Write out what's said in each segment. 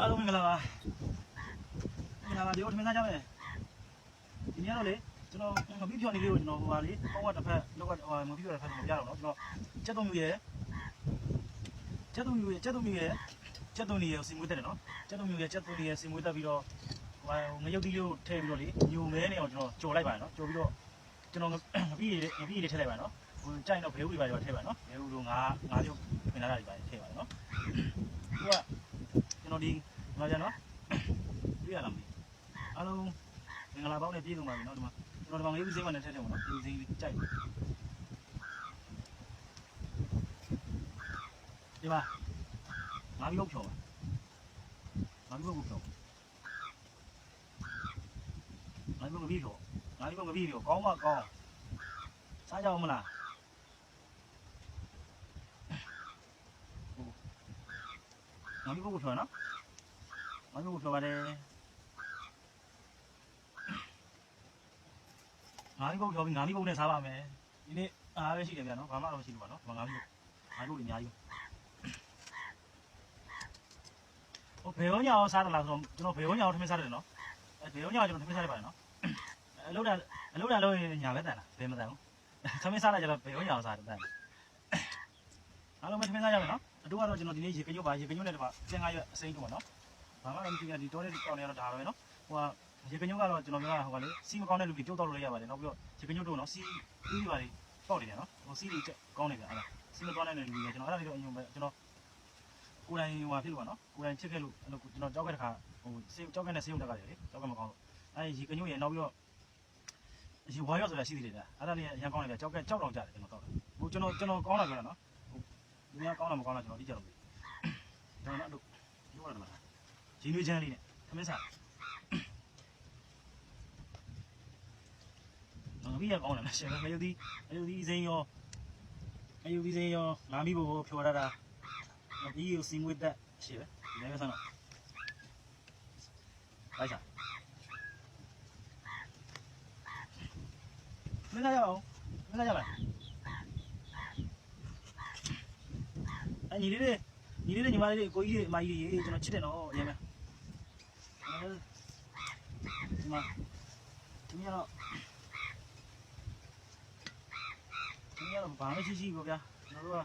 အားလုံးမင်္ဂလာပါမင်္ဂလာပါဒီတော့ထမင်းစားကြမယ်ဒီနေ့တော့လေကျွန်တော်ငပိဖြော်နေလေးကိုကျွန်တော်ဟိုပါလေပေါက်ဝတစ်ဖက်လောက်ကဟိုငပိဖြော်တစ်ဖက်ကိုပြတော့နော်ကျွန်တော်ချက်သုံးမြူရဲ့ချက်သုံးမြူရဲ့ချက်သုံးမြူရဲ့ချက်သုံးနေရဲ့စီမွေးတက်တယ်နော်ချက်သုံးမြူရဲ့ချက်သုံးနေရဲ့စီမွေးတက်ပြီးတော့ဟိုငရုတ်တီးလေးကိုထည့်ပြီးတော့လေညိုမဲနေအောင်ကျွန်တော်ကြော်လိုက်ပါတယ်နော်ကြော်ပြီးတော့ကျွန်တော်ငပိလေးငပိလေးထည့်လိုက်ပါနော်ဟိုကြိုက်တော့ဘဲဥတွေပါတော့ထည့်ပါနော်ဘဲဥတို့ငါးငါးရုပ်ပြင်လာတာတွေပါထည့်ပါနော်သူကကျွန် တော်ဒီမှာကျနော်တွေ့ရလားမသိအားလုံးမင်္ဂလာပေါင်းနဲ့ပြည့်စုံပါပြီနော်ဒီမှာကျွန်တော်ဒီမှာငရုတ်စင်းမနဲ့ထည့်ထည့်ပါနော်ဒီစင်းလေးကြိုက်ဒီမှာငါးပြီးတော့ဖြောပါငါးပြီးတော့ဖြောငါးပြီးတော့ပြီးဖြောငါးပြီးတော့ပြီးဖြောကောင်းမကောင်းစားကြအောင်မလားငါးပြီးတော့ဖြောနော် ငါးပြီးတော့ဖြောပါတယ်ငါးပြီးတော့ဖြောပြီးငါးပြီးတော့နဲ့စားပါမယ်ဒီနေ့အားပဲရှိတယ်ဗျာနော်ဘာမှတော့မရှိဘူးပါနော်ငါးပြီးတော့ငါးပြီးတော့အများကြီးဟိုဘေယောညာရောစားတယ်လားဆိုတော့ကျွန်တော်ဘေယောညာရောထမင်းစားတယ်နော်အဲဘေယောညာကျွန်တော်ထမင်းစားတယ်ပါတယ်နော်အလုပ်တာအလုပ်တာလုပ်ရင်ညာပဲတန်လားဘယ်မတန်ဘူးထမင်းစားလိုက်ကျတော့ဘေယောညာရောစားတယ်တန်အားလုံးပဲထမင်းစားကြမယ်နော်အတူကတော့ကျွန်တော်ဒီနေ့ရေကညွတ်ပါရေကညွတ်နဲ့တပါကျန်ကားရွက်အစိမ်းတူပါနော် ဘာမှလည်းမကြည့်ရဒီတောတဲ့ကောင်းနေတော့ဒါပဲနော်ဟိုကရေကညွတ်ကတော့ကျွန်တော်ပြောတာဟိုကလေစီမကောင်းတဲ့လူတွေပြုတ်တော့လို့ရပါတယ်နောက်ပြီးတော့ရေကညွတ်တို့နော်စီပြီးပါလေပေါက်နေတယ်နော်ဟိုစီတွေကောင်းနေတယ်အဲ့ဒါစီမကောင်းတဲ့လူတွေကျွန်တော်အဲ့ဒါလေးတော့အရင်ပဲကျွန်တော်ကိုယ်တိုင်ဟိုဟာဖြစ်လို့ပါနော်ကိုယ်တိုင်ချစ်ခဲ့လို့အဲ့လိုကျွန်တော်ကြောက်ခဲ့တဲ့ခါဟိုစေကြောက်ခဲ့တဲ့စေုံတက်ကြတယ်လေကြောက်ကမကောင်းလို့အဲ့ဒီရေကညို့ရနောက်ပြီးတော့ရေဝါရောဆိုတာရှိသေးတယ်ဗျအဲ့ဒါလေးရန်ကောင်းတယ်ဗျကြောက်ကကြောက်တော့ကြတယ်ကျွန်တော်တော့ဟိုကျွန်တော်ကျွန်တော်ကောင်းတာပြောတာနော်ဟိုဒီများကောင်းတာမကောင်းတာကျွန်တော်တိကျတော့မသိကျွန်တော်တို့ပြောရတယ်မလား ရင်းနှွေးချမ်းလေးနဲ့သမင်းစားငါပြီးရကောင်းတယ်မရှင်ငါယူသည်ငါယူသည်စိမ်းရောငါယူသည်စိမ်းရောငါမိဖို့ဖြော်ရတာဒီကိုစီမွေးတက်ရှိပဲဒီလည်းပဲဆန်းတော့လိုက်စားမင်းလာရအောင်မင်းလာရပါအညီလေးညီလေးညီမလေးကိုကြီးအမကြီးရေကျွန်တော်ချစ်တယ်နော်အရင်က ဒီမှာဒီမှာတော့ဒီမှာတော့ဘာမှရှိရှိပေါ့ဗျာကျွန်တော်တို့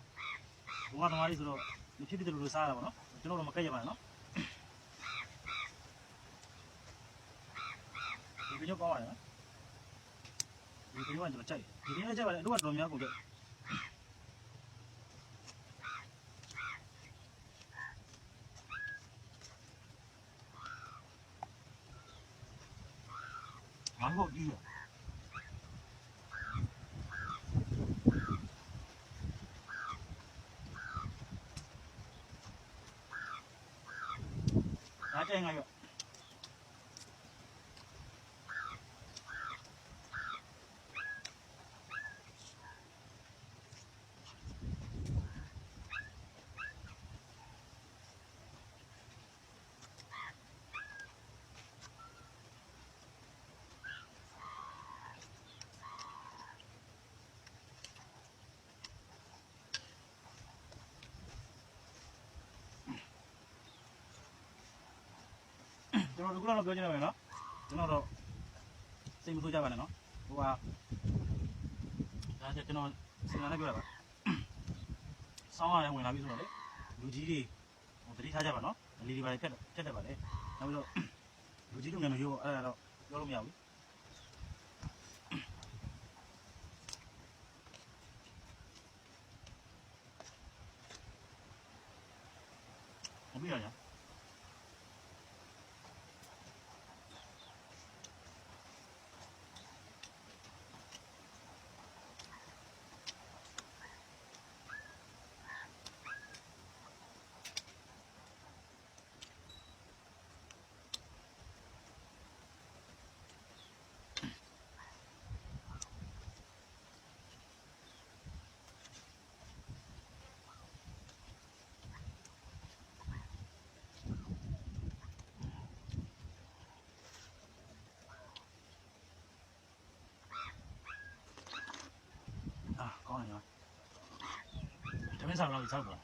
ကဘုံကသမားလေးဆိုတော့မဖြစ်ဖြစ်တယ်လို့စားရတာပေါ့နော်ကျွန်တော်တို့မကက်ရပါနဲ့နော်ဒီကြောက်ကောင်းပါတယ်နော်ဒီကြောက်ကကျွန်တော်ကြိုက်ဒီနေ့ကြိုက်ပါတယ်တို့ကတော်များကုန်ကြိုက် 然后就是。来，这应该有。 ကျွန်တော်ဒီခုနကပြောချင်တယ်ပဲနော်ကျွန်တော်တော့စိတ်မဆိုးကြပါနဲ့နော်ဟိုကဒါကျကျွန်တော်စဉ်းစားနေပြောတာပါဆောင်းရဝင်လာပြီဆိုတော့လေလူကြီးတွေဟိုတတိထားကြပါနော်အလီဒီပါတွေဖြတ်ဖြတ်တတ်ပါလေနောက်ပြီးတော့လူကြီးလူငယ်လူရောအဲ့ဒါတော့ပြောလို့မရဘူး我不要呀。 တမင်းဆောင်တော့ဆောက်ပါ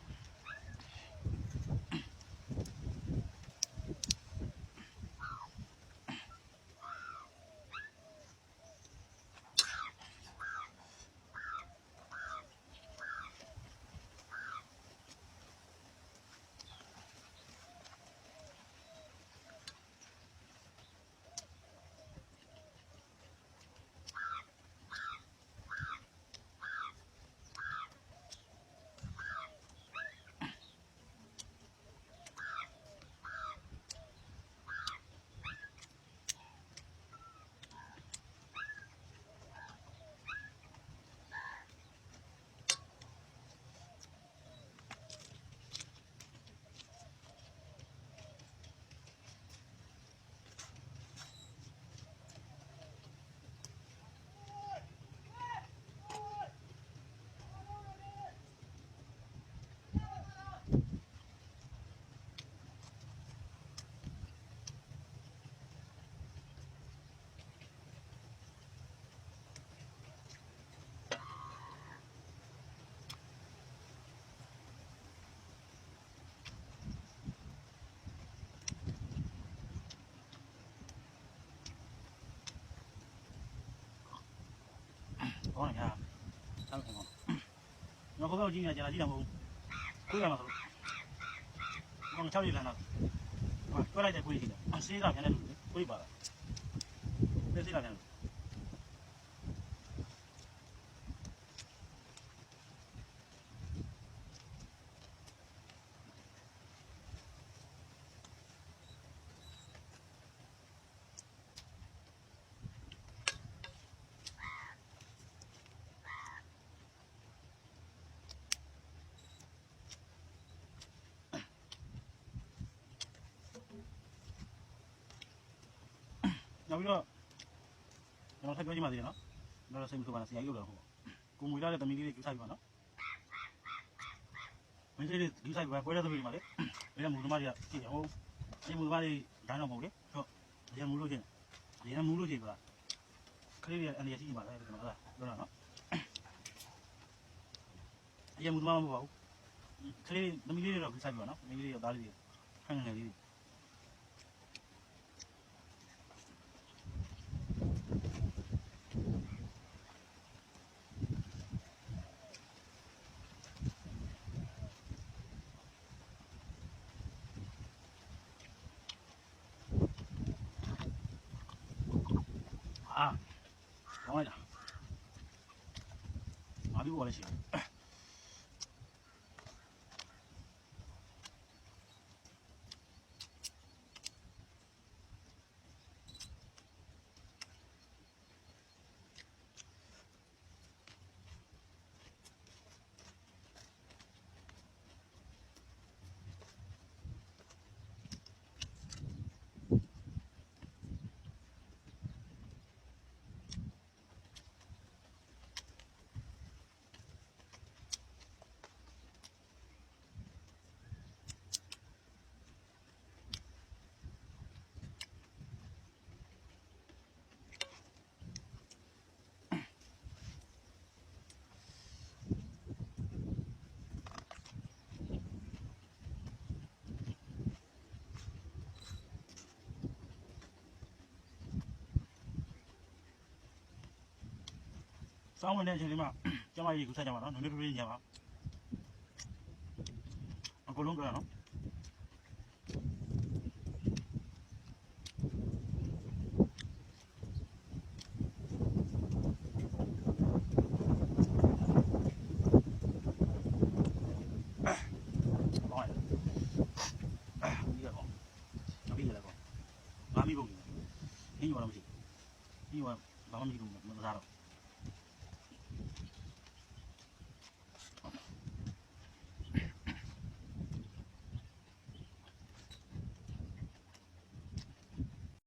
ဟိုဘ က်ကိုကြည့်နေကြလားကြည့်တာမဟုတ်ဘူးခွေးရမှာဆိုတော့6ရီလမ်းတော့တွဲလိုက်တဲ့ခွေးကြီးတယ်အစေးကပြန်တဲ့လူခွေးပါလား နောက်ပြီးတော့ကျွန်တော်ထပ်ပြောကြည့်ပါသေးတယ်နော်ကျွန်တော်စိတ်မဆိုးပါနဲ့ဆရာကြီးရောက်တော့ဟိုကိုမွေလာတဲ့သမီးလေးတွေယူဆိုင်ပါနော်မင်းလေးယူဆိုင်ပါပွဲတဲ့သမီးတွေမှာလေဘယ်ကမူသမားတွေကကြည့်ဟိုဒီမူသမားတွေဒိုင်းတော့မဟုတ်လေဟုတ်ဒီမူလို့ချင်းဒီမူလို့ချင်းပါခလေးတွေအနေရရှိပါလားကျွန်တော်ဟုတ်လားပြောတာနော်ဒီမူသမားမဟုတ်ပါဘူးခလေးသမီးလေးတွေတော့ယူဆိုင်ပါနော်သမီးလေးတွေသားလေးတွေခန့်ငယ်လေးတွေ အာကောင်းလိုက်တာငါဒီဘော စောင်းဝင်တဲ့အချိန်လေးမှာကျမကြီးကူဆက်ကြပါနော်နွေးနွေးလေးညပါအကုန်လုံးကြရနော်ဘာလဲအာဒီကတော့နောက်ပြီး